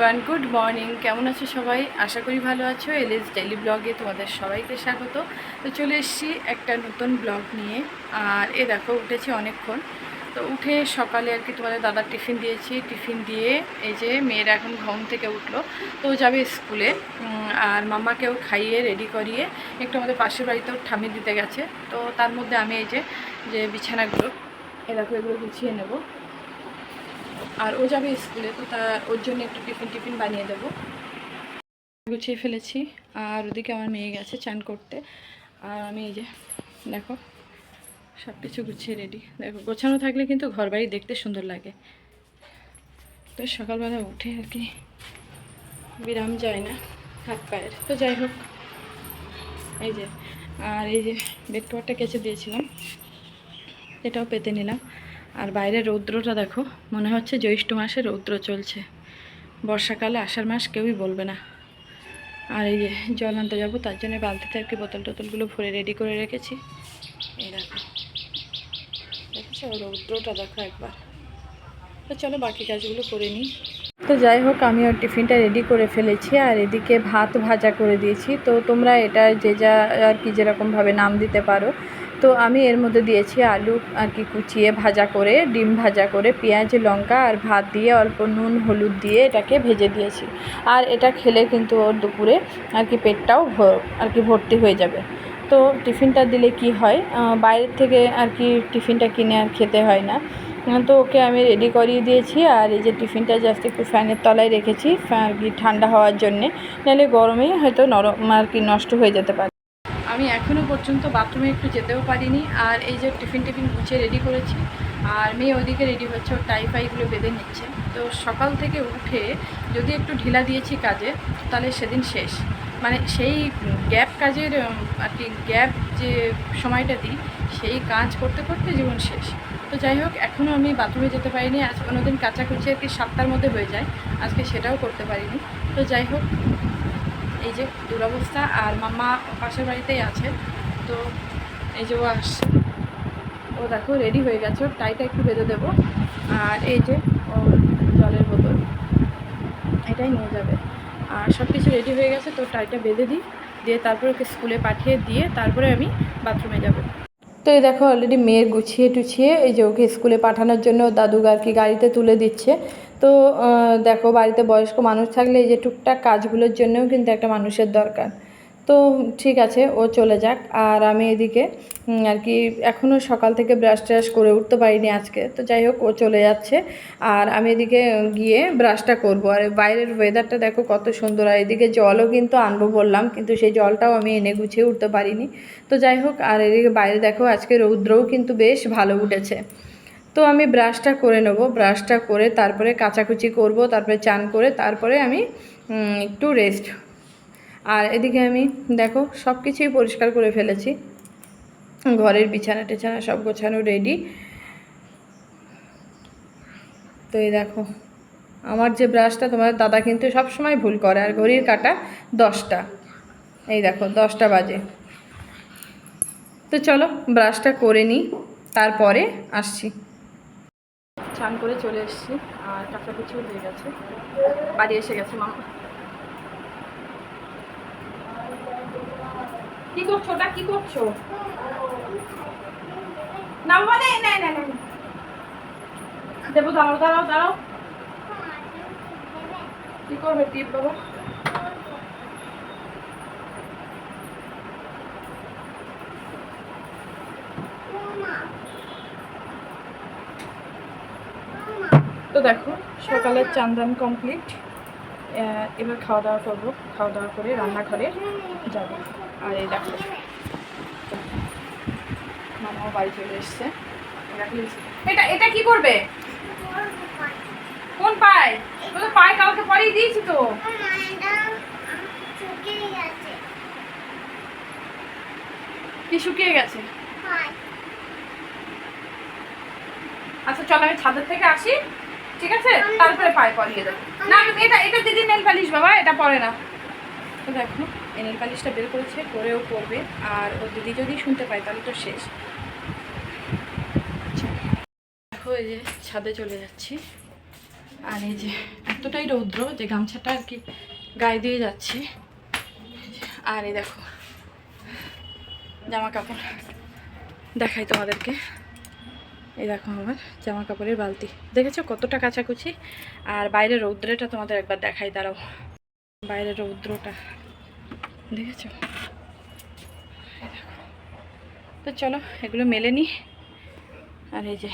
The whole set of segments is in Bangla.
ওয়ান গুড মর্নিং কেমন আছো সবাই? আশা করি ভালো আছো। এলএস ডেলি ব্লগে তোমাদের সবাইকে স্বাগত। তো চলে এসেছি একটা নতুন ব্লগ নিয়ে। আর এ দেখো, উঠেছি অনেকক্ষণ। তো উঠে সকালে আর কি তোমাদের দাদার টিফিন দিয়েছি। টিফিন দিয়ে এই যে মেয়েরা এখন ঘুম থেকে উঠল। তো যাবে স্কুলে। আর মামাকেও খাইয়ে রেডি করিয়ে একটু আমাদের পাশের বাড়িতেও ঠামি দিতে গেছে। তো তার মধ্যে আমি এই যে যে বিছানাগুলো, এ দেখো, এগুলো গুছিয়ে নেব। আর ও যাবে স্কুলে, তো তা ওর জন্য একটু টিফিন টিফিন বানিয়ে দেবো। গুছিয়ে ফেলেছি, আর ওদিকে আমার মেয়ে গেছে চান করতে। আর আমি এই যে, দেখো সব কিছু গুছিয়ে রেডি। দেখো, গোছানো থাকলে কিন্তু ঘর বাড়ি দেখতে সুন্দর লাগে। তো সকালবেলা উঠে আর কি বিরাম যায় না, হাত পায়ের। তো যাই হোক, এই যে, আর এই যে বেড কেচে দিয়েছিলাম, এটাও পেতে নিলাম। আর বাইরে রৌদ্রটা দেখো, মনে হচ্ছে জ্যৈষ্ঠ মাসে রৌদ্র চলছে। বর্ষাকালে আষাঢ় মাস কেউই বলবে না। আর এই যে জল আনতে যাব, তার জন্য বালতিতে আর কি বোতল টোতলগুলো ভরে রেডি করে রেখেছি। এই দেখো। দেখছ? রৌদ্রটা দেখো একবার। তো চলো বাকি কাজগুলো করে নিই। তো যাই হোক, আমি ওর টিফিনটা রেডি করে ফেলেছি আর এদিকে ভাত ভাজা করে দিয়েছি। তো তোমরা এটা যে যা আর কি যেরকমভাবে নাম দিতে পারো তো আমি এর মধ্যে দিয়েছি আলু আর কি কুচিয়ে ভাজা করে, ডিম ভাজা করে, পেঁয়াজ, লঙ্কা আর ভাত দিয়ে অল্প নুন, হলুদ দিয়ে এটাকে ভেজে দিয়েছি। আর এটা খেলে কিন্তু ওর দুপুরে আর কি পেটটাও আর কি ভর্তি হয়ে যাবে। তো টিফিনটা দিলে কি হয় বাইরের থেকে আর কি টিফিনটা কিনে আর খেতে হয় না। তো ওকে আমি রেডি করিয়ে দিয়েছি আর এই যে টিফিনটা জাস্ট একটু ফ্যানের তলায় রেখেছি আর কি ঠান্ডা হওয়ার জন্যে। নাহলে গরমেই হয়তো নরম আর কি নষ্ট হয়ে যেতে পারে। আমি এখনও পর্যন্ত বাথরুমে একটু যেতেও পারিনি। আর এই যে টিফিন টিফিন গুছিয়ে রেডি করেছি, আর মেয়ে ওদিকে রেডি হচ্ছে, ওর টাইফাইগুলো বেঁধে নিচ্ছে। তো সকাল থেকে উঠে যদি একটু ঢিলা দিয়েছি কাজে, তাহলে সেদিন শেষ। মানে সেই গ্যাপ কাজের আর কি গ্যাপ যে সময়টা দিই, সেই কাজ করতে করতে জীবন শেষ। তো যাই হোক এখনও আমি বাথরুমে যেতে পারিনি। আজ কোনোদিন কাচাকুচি আর কি সাতটার মধ্যে হয়ে যায়, আজকে সেটাও করতে পারিনি। তো যাই হোক এই যে দুরবস্থা আর মাম্মা পাশের বাড়িতেই আছে, তো এই যে ও আসছে। ও দেখো রেডি হয়ে গেছে, ওর টাইটা একটু বেঁধে দেবো। আর এই যে ওর জলের বোতল, এটাই নিয়ে যাবে। আর সব কিছু রেডি হয়ে গেছে, তো টাইটা বেঁধে দিই। দিয়ে তারপরে ওকে স্কুলে পাঠিয়ে দিয়ে তারপরে আমি বাথরুমে যাব। তো এই দেখো অলরেডি মেয়ের গুছিয়ে টুছিয়ে, এই যে ওকে স্কুলে পাঠানোর জন্য দাদু আর কি গাড়িতে তুলে দিচ্ছে। তো দেখো বাড়িতে বয়স্ক মানুষ থাকলে এই যে টুকটাক কাজগুলোর জন্যও কিন্তু একটা মানুষের দরকার। তো ঠিক আছে, ও চলে যাক। আর আমি এদিকে আর কি এখনও সকাল থেকে ব্রাশ ট্রাশ করে উঠতে পারিনি আজকে। তো যাই হোক, ও চলে যাচ্ছে। আর আমি এদিকে গিয়ে ব্রাশটা করব। আর বাইরের ওয়েদারটা দেখো কত সুন্দর। আর এদিকে জলও কিন্তু আনব বললাম, কিন্তু সেই জলটাও আমি এনে গুছিয়ে উঠতে পারিনি। তো যাই হোক, আর এদিকে বাইরে দেখো, আজকে রৌদ্রও কিন্তু বেশ ভালো উঠেছে। তো আমি ব্রাশটা করে নেব। ব্রাশটা করে তারপরে কাচাকুচি করব, তারপরে চান করে তারপরে আমি একটু রেস্ট আর এদিকে আমি দেখো সব কিছুই পরিষ্কার করে ফেলেছি। ঘরের বিছানা টিছানা সব গোছানো রেডি তো এই দেখো, আমার যে ব্রাশটা তোমার দাদা কিন্তু সব সময় ভুল করে, আর ঘড়ির কাটা দশটা। এই দেখো, দশটা বাজে। তো চলো ব্রাশটা করে নিই, তারপরে আসছি। চান করে চলে এসেছি, আর টাকা কিছু হয়ে গেছে। বাড়ি এসে গেছে মামা। কি করছ? ওটা কি করছ? নাই নাই দেবো, দাঁড়াও দাঁড়াও দাঁড়াও। কি করবে টিপ বাবা? তো দেখো সকালের চান্দান কমপ্লিট এবার খাওয়া দাওয়া করব। খাওয়া দাওয়া করে রান্নাঘরে যাব। আর এই দেখো মামাও বাড়ি চলে এসছে। এটা এটা কি করবে? কোন পায়? বলে পায় কালকে পরেই দিয়েছি তো। কি শুকিয়ে গেছে? আচ্ছা চল আমি ছাদের থেকে আসি। ঠিক আছে? তারপরে পায়ে পরিয়ে দেবো। না এটা এটা দিদি নেল পালিশ বাবা, এটা পরে না। তো দেখো, এই নেল পালিশটা বের করেছে পরেও পরবে আর ও দিদি যদি শুনতে পায়, তাহলে তো শেষ। দেখো, এই যে ছাদে চলে যাচ্ছি। আর এই যে এতটাই রৌদ্র যে গামছাটা আর কি গায়ে দিয়ে যাচ্ছি। আর এই দেখো, জামা কাপড় দেখাই তোমাদেরকে। এই দেখো আমার জামা কাপড়ের বালতি। দেখেছ কতটা কাচাকুচি? আর বাইরের রৌদ্রটা তোমাদের একবার দেখাই, দাঁড়াও। বাইরের রৌদ্রটা। দেখেছ? তো চলো, এগুলো মেলে নি আর এই যে,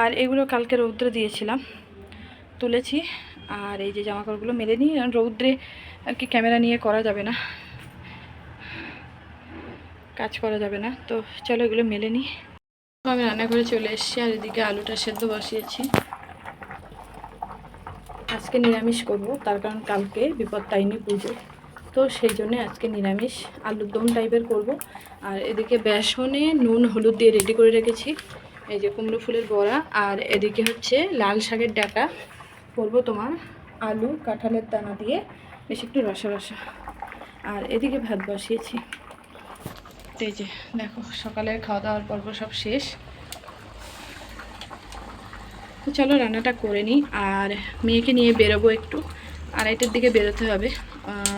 আর এগুলো কালকে রৌদ্রে দিয়েছিলাম, তুলেছি। আর এই যে জামা কাপড়গুলো মেলে নিই। রৌদ্রে আর কি ক্যামেরা নিয়ে করা যাবে না। কাজ করা যাবে না। তো চলো এগুলো মেলে নিই। আমি রান্না করে চলে এসেছি আর এদিকে আলুটা সেদ্ধ বসিয়েছি। আজকে নিরামিষ করব, তার কারণ কালকে বিপদ তাইনি পুজো তো সেই জন্য আজকে নিরামিষ আলুর দম টাইপের করব। আর এদিকে বেসনে নুন, হলুদ দিয়ে রেডি করে রেখেছি। এই যে কুমড়ো ফুলের বড়া আর এদিকে হচ্ছে লাল শাকের ডাটা। করব তোমার আলু, কাঁঠালের দানা দিয়ে, বেশ একটু রসা রসা। আর এদিকে ভাত বসিয়েছি। তো যে, দেখো, সকালের খাওয়া দাওয়ার পর্ব সব শেষ। তো চলো, রান্নাটা করে নিই। আর মেয়েকে নিয়ে বেরোবো একটু। আড়াইটার দিকে বেরোতে হবে।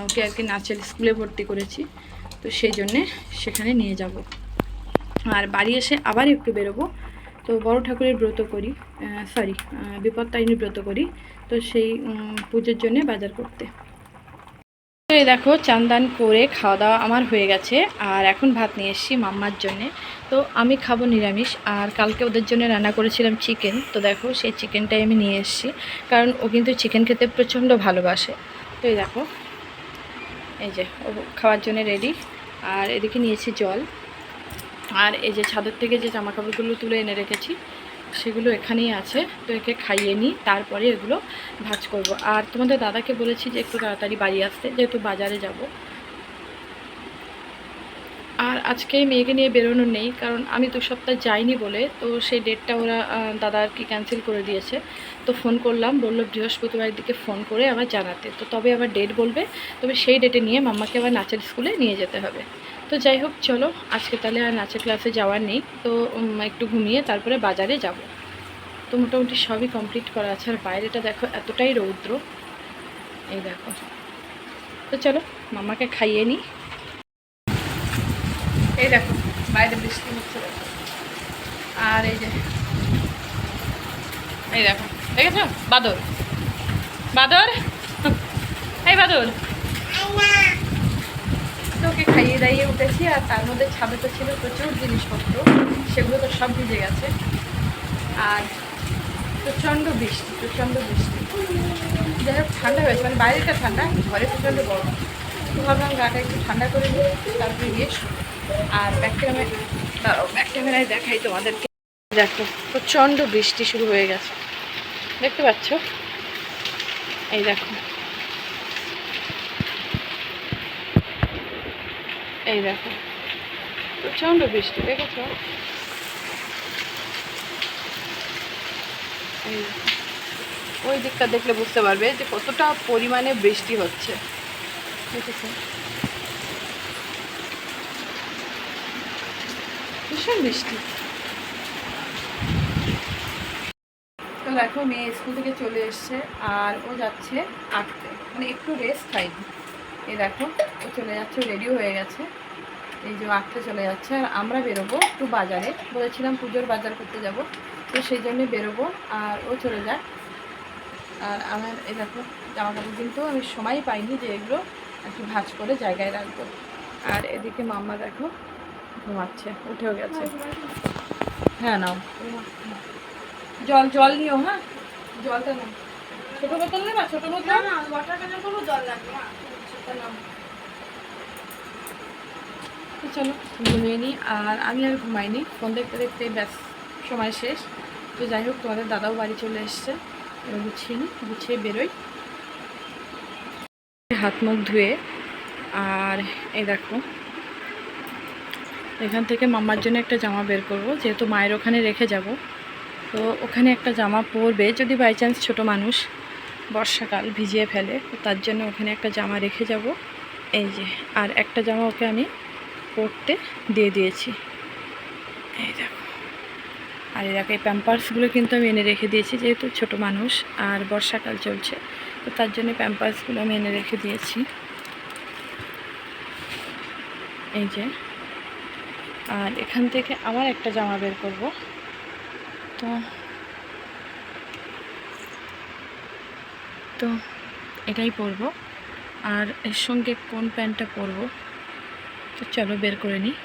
ওকে আর কি নাচের স্কুলে ভর্তি করেছি। তো সেই জন্যে সেখানে নিয়ে যাব। আর বাড়ি এসে আবার একটু বেরোবো। তো বড় ঠাকুরের ব্রত করি। সরি বিপত্তায়নী ব্রত করি। তো সেই পুজোর জন্যে বাজার করতে। তো এই দেখো চান্দান করে খাওয়া দাওয়া আমার হয়ে গেছে, আর এখন ভাত নিয়ে এসেছি মাম্মার জন্যে। তো আমি খাব নিরামিষ, আর কালকে ওদের জন্য রান্না করেছিলাম চিকেন তো দেখো সেই চিকেনটাই আমি নিয়ে এসেছি, কারণ ও কিন্তু চিকেন খেতে প্রচণ্ড ভালোবাসে। তো এই দেখো, এই যে ও খাওয়ার জন্য রেডি আর এদিকে নিয়েছি জল। আর এই যে ছাদের থেকে যে জামা কাপড়গুলো তুলে এনে রেখেছি সেগুলো এখানেই আছে, তো একে খাইয়ে নিই, তারপরে এগুলো ভাজ করব। আর তোমাদের দাদাকে বলেছি যে একটু তাড়াতাড়ি বাড়ি আসতে, যেহেতু বাজারে যাব। আর আজকে মেয়েকে নিয়ে বেরোনো নেই, কারণ আমি দু সপ্তাহ যাইনি বলে, তো সেই ডেটটা ওরা দাদা আর কি ক্যান্সেল করে দিয়েছে। তো ফোন করলাম, বলল বৃহস্পতিবার দিকে ফোন করে আবার জানাতে। তো তবে আবার ডেট বলবে, তবে সেই ডেটে নিয়ে মাম্মাকে আবার নাচের স্কুলে নিয়ে যেতে হবে। তো যাই হোক, চলো, আজকে তাহলে আর নাচের ক্লাসে যাওয়ার নেই। তো একটু ঘুমিয়ে তারপরে বাজারে যাব। তো মোটামুটি সবই কমপ্লিট করা আছে। আর বাইরেটা দেখো এতটাই রৌদ্র। এই দেখো। তো চলো মামাকে খাইয়ে নিই। এই দেখো, বাইরে বৃষ্টি হচ্ছে আর এই যে, এই দেখো, দেখেছ? বাদর। বাদর? এই বাদর। তো ওকে খাইয়ে দাইয়ে উঠেছি, আর তার মধ্যে ছাদে তো ছিল প্রচুর জিনিসপত্র, সেগুলো তো সব ভিজে গেছে। আর প্রচণ্ড বৃষ্টি প্রচণ্ড বৃষ্টি। যাই হোক, ঠান্ডা হয়েছে মানে বাইরেটা ঠান্ডা, ঘরে প্রচণ্ড গরম। ভাবলাম গাটা একটু ঠান্ডা করে নিই, তারপরে গিয়ে। আর দেখাই তোমাদেরকে। দেখো, প্রচণ্ড বৃষ্টি শুরু হয়ে গেছে। দেখতে পাচ্ছ? এই দেখো। এই দেখো। প্রচণ্ড বৃষ্টি, দেখেছ? এই ওই দিকটা দেখলে বুঝতে পারবে যে কতটা পরিমাণে বৃষ্টি হচ্ছে। দেখেছ? ভীষণ বৃষ্টি তো দেখো, মেয়ে স্কুল থেকে চলে এসছে আর ও যাচ্ছে আঁকতে মানে একটু রেস্ট খাইনি এ দেখো, ও চলে যাচ্ছে রেডিও হয়ে গেছে। এই যে আঁকতে চলে যাচ্ছে। আর আমরা বেরোবো একটু বাজারে। বলেছিলাম পুজোর বাজার করতে যাব। তো সেই জন্যে বেরোবো আর ও চলে যায় আর আমার, এই দেখো, জামা কাপড় কিন্তু আমি সময় পাইনি যে এগুলো একটু ভাঁজ করে জায়গায় রাখব। আর এদিকে মাম্মা দেখো ঘুমাচ্ছে উঠেও গেছে। হ্যাঁ নাও। জল জল নিও হ্যাঁ? জলটা নাও। ছোটো বোতল নেবা? ছোটো বোতল? সেটা নাও। তো চলো ঘুমিয়ে নিই। আর আমি আর ঘুমাইনি। ফোন দেখতে দেখতে ব্যাস সময় শেষ। তো যাই হোক তোমাদের দাদাও বাড়ি চলে এসছে। এবার গুছিয়ে নিই গুছিয়ে বেরোই। হাত মুখ ধুয়ে। আর এই দেখো এখান থেকে মাম্মার জন্য একটা জামা বের করব, যেহেতু মায়ের ওখানে রেখে যাব। তো ওখানে একটা জামা পরবে, যদি বাই চান্স ছোটো মানুষ বর্ষাকাল ভিজিয়ে ফেলে, তো তার জন্য ওখানে একটা জামা রেখে যাব। এই যে, আর একটা জামা ওকে আমি পরতে দিয়ে দিয়েছি। এই দেখো। আর এরকম এই প্যাম্পার্সগুলো কিন্তু আমি এনে রেখে দিয়েছি, যেহেতু ছোট মানুষ আর বর্ষাকাল চলছে, তো তার জন্য প্যাম্পার্সগুলো আমি এনে রেখে দিয়েছি। এই যে আর এখান থেকে আবার একটা জামা বের করব। তো তো এটাই পরব। আর এর সঙ্গে কোন প্যান্টটা পরব, তো চলো বের করে নিই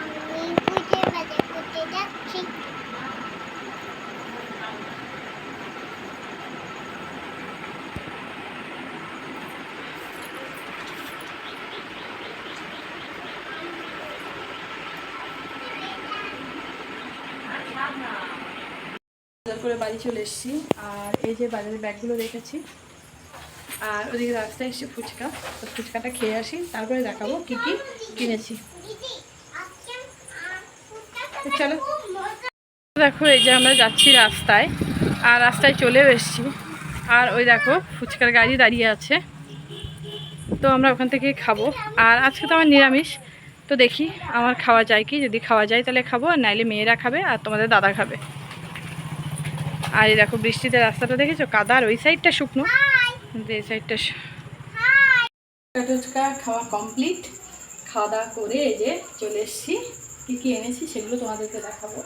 আমি খুঁজে বাজে করতে যাচ্ছি বাজার করে বাড়ি চলে এসেছি। আর এই যে বাজারের ব্যাগগুলো রেখেছি। আর ওদিকে রাস্তায় এসেছি ফুচকা। তো ফুচকাটা খেয়ে আসি, তারপরে দেখাবো কি কি কিনেছি। চলো। দেখো, এই যে আমরা যাচ্ছি রাস্তায়, আর রাস্তায় চলেও এসেছি। আর ওই দেখো, ফুচকার গাড়ি দাঁড়িয়ে আছে। তো আমরা ওখান থেকে খাব। আর আজকে তো আমার নিরামিষ। তো দেখি, আমার খাওয়া যায় কি? যদি খাওয়া যায় তাহলে খাব, আর নাইলে মেয়েরা খাবে, আর তোমাদের দাদা খাবে। আর এই দেখো বৃষ্টিতে রাস্তাটা দেখেছ? কাদার ওই সাইডটা শুকনো। কিন্তু এই সাইডটা টুচকা খাওয়া কমপ্লিট খাওয়া দাওয়া করে এই যে চলে এসেছি। কী কী এনেছি সেগুলো তোমাদেরকে দেখাবো।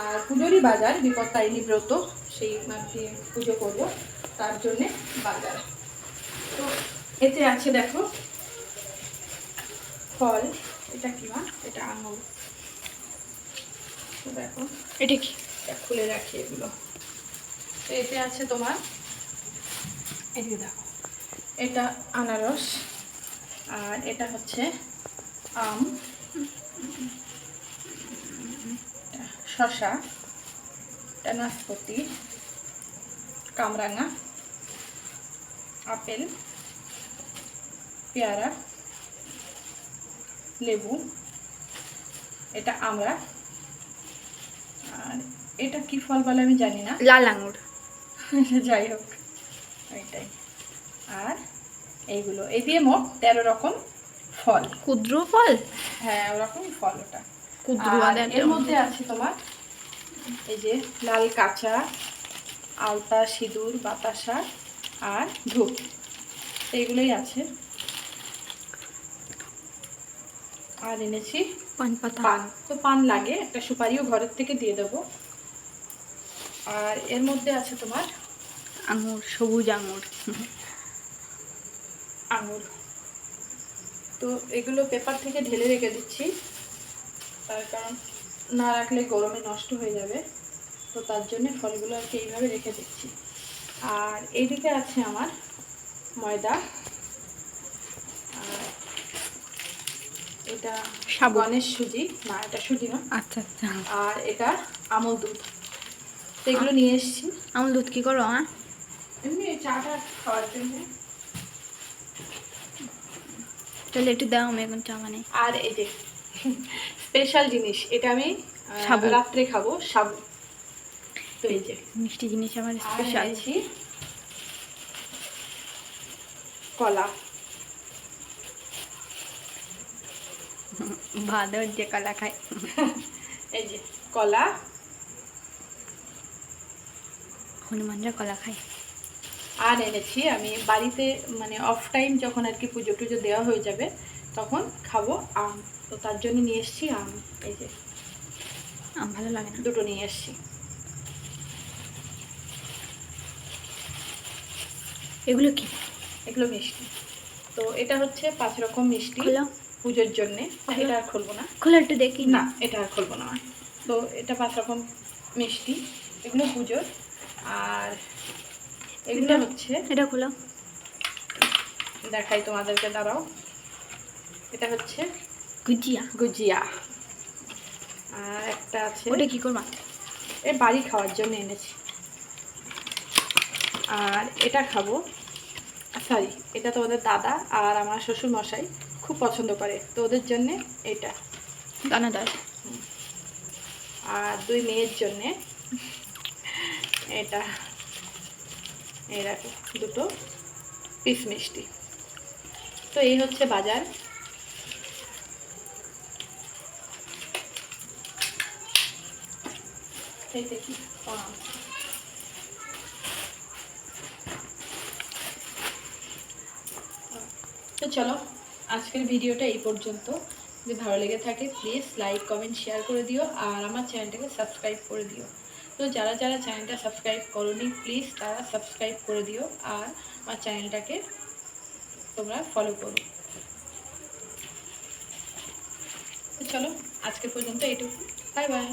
আর পুজোরই বাজার বিপদ বিপত্তারিণী ব্রত সেই কি পুজো করব। তার জন্যে বাজার। তো এতে আছে দেখো ফল। এটা কি মা? এটা আঙুর। দেখো এটা কি? খুলে রাখি এগুলো। এতে আছে তোমার এদিকে দেখো, এটা আনারস, আর এটা হচ্ছে আম শশা এটা নাশপাতি, কামরাঙা, আপেল, পেয়ারা, লেবু, এটা আমড়া আর এটা কি ফল বলে আমি জানি না। লাল আঙুর। যাই হোক ওইটাই। আর এইগুলো এই দিয়ে মোট তেরো রকম ফল। ক্ষুদ্র ফল? হ্যাঁ ওরকম ফল ওটা। ক্ষুদ্র এর মধ্যে আছে তোমার এই যে লাল কাঁচা আলতা সিঁদুর বাতাসা আর ধূপ। এইগুলোই আছে। আর এনেছি পান পাতা। পান। তো পান লাগে একটা সুপারিও ঘরের থেকে দিয়ে দেবো। আর এর মধ্যে আছে তোমার আঙুর সবুজ আঙুর। আঙুর। তো এগুলো পেপার থেকে ঢেলে রেখে দিচ্ছি। তার কারণ না রাখলে গরমে নষ্ট হয়ে যাবে। তো তার জন্য ফলগুলো আর কি এইভাবে রেখে দিচ্ছি। আর এইদিকে আছে আমার ময়দা। আর এটা। গণেশ সুজি। না এটা সুজি না। আচ্ছা আচ্ছা। আর এটা আমল দুধ। তো এগুলো নিয়ে এসেছি। আমুল দুধ কি করো হ্যাঁ এমনি চাটা খাওয়ার জন্য চলে একটু দাও আমি এখন চা বানাই। আর এই যে স্পেশাল জিনিস এটা আমি। রাত্রে খাব সাবু। তো এই যে। মিষ্টি জিনিস আমার স্পেশাল কলা। ভাদর যে কলা খায় এই যে কলা। হনুমানরা কলা খায়। আর এনেছি। আমি বাড়িতে মানে অফ টাইম যখন আর কি পুজো টুজো দেওয়া হয়ে যাবে তখন খাব আম। তো তার জন্য নিয়ে এসেছি আম। এই যে আম ভালো লাগে না। দুটো নিয়ে এসেছি। এগুলো কি? এগুলো মিষ্টি। তো এটা হচ্ছে পাঁচ রকম মিষ্টি পুজোর জন্যে। এটা আর খুলবো না। খোলো একটু দেখি। না এটা আর খুলবো না। তো এটা পাঁচ রকম মিষ্টি। এগুলো পুজোর। আর এগুলো হচ্ছে এটা খোলো। দেখাই তোমাদেরকে দাঁড়াও। এটা হচ্ছে গুজিয়া। গুজিয়া। আর একটা আছে ওটা কি করবা? এ বাড়ি খাওয়ার জন্য এনেছি। আর এটা খাব। সরি এটা তো ওদের দাদা আর আমার শ্বশুর মশাই খুব পছন্দ করে তো ওদের জন্যে এটা। দানাদার। আর দুই মেয়ের জন্যে এটা। এই দেখো, দুটো পিস মিষ্টি। তো এই হচ্ছে বাজার। তো চলো, আজকের ভিডিওটা এই পর্যন্ত। যদি ভালো লেগে থাকে প্লিজ লাইক কমেন্ট শেয়ার করে দিও। আর আমার চ্যানেলটাকে সাবস্ক্রাইব করে দিও। তো যারা যারা চ্যানেলটা সাবস্ক্রাইব করনি প্লিজ তারা সাবস্ক্রাইব করে দিও আর আমার চ্যানেলটাকে তোমরা ফলো করো। চলো, আজকে পর্যন্ত এটুকু বাই বাই